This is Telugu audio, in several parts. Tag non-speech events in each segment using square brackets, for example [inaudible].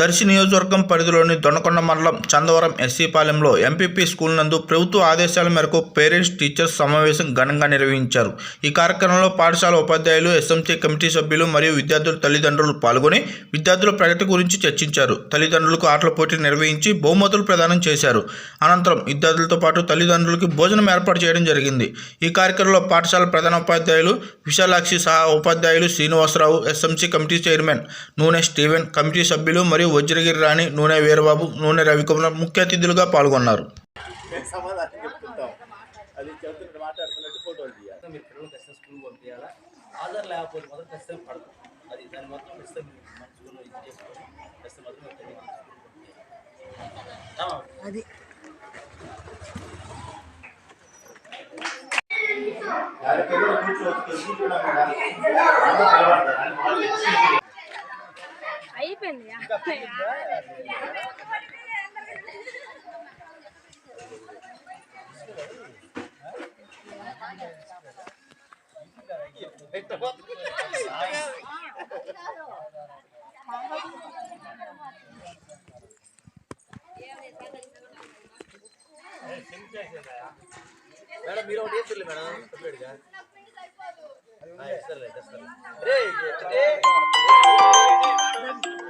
దర్శి నియోజకవర్గం పరిధిలోని దొనకొండ మండలం చందవరం ఎస్సీపాలెంలో ఎంపీపీ స్కూల్ నందు ప్రభుత్వ ఆదేశాల మేరకు పేరెంట్స్ టీచర్స్ సమావేశం ఘనంగా నిర్వహించారు. ఈ కార్యక్రమంలో పాఠశాల ఉపాధ్యాయులు ఎస్ఎంసీ కమిటీ సభ్యులు మరియు విద్యార్థుల తల్లిదండ్రులు పాల్గొని విద్యార్థుల ప్రగతి గురించి చర్చించారు. తల్లిదండ్రులకు ఆటల పోటీ నిర్వహించి బహుమతులు ప్రదానం చేశారు. అనంతరం విద్యార్థులతో పాటు తల్లిదండ్రులకి భోజనం ఏర్పాటు చేయడం జరిగింది. ఈ కార్యక్రమంలో పాఠశాల ప్రధాన ఉపాధ్యాయులు విశాలాక్షి సహా ఉపాధ్యాయులు Srinivasarao SMC committee chairman Nune Steven committee సభ్యులు మరియు వజ్రగిరి రాణి నూనె వీరబాబు నూనె రవికుమార్ ముఖ్య అతిథులుగా పాల్గొన్నారు అది మాత్రం మాత్రం కూర్చోవచ్చు అయిపోయింది మేడం మీరు ఒకటి వేస్తుర్లే మేడం సపరేట్గా ఆ, ఇస్తారులే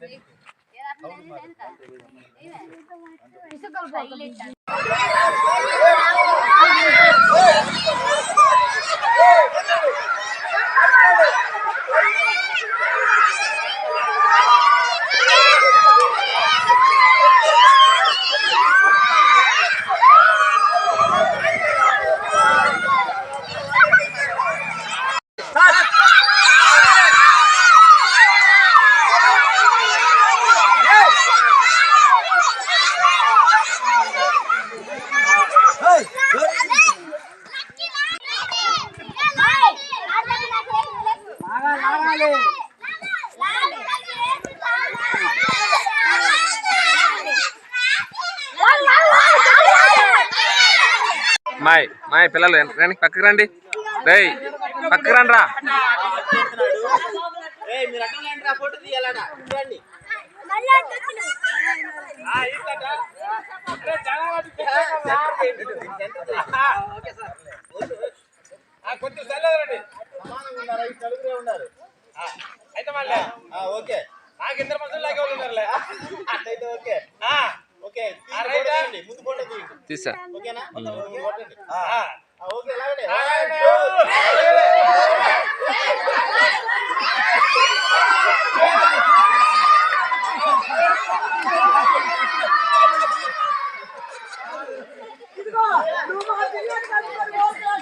రే వేస్తాడు. మాయ్ మాయ్ పిల్లలు రండి పక్కకి రండి. రేయ్ పక్కకి రండి రా. రా, కొంచెం చల్లదండి సమానంగా ఉన్నారా ఈ నలుగురే ఉన్నారు. ఓకే. నాకు ఇద్దరు మనుషులు లాగే వాళ్ళు ఉన్నారులే అట్లయితే ఓకే ఆ, ఓకే. ముందు ఫోటో తీయండి. తీసా. ఓకేనా? ఓకే లాగండి. లాగండి.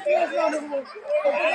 [laughs]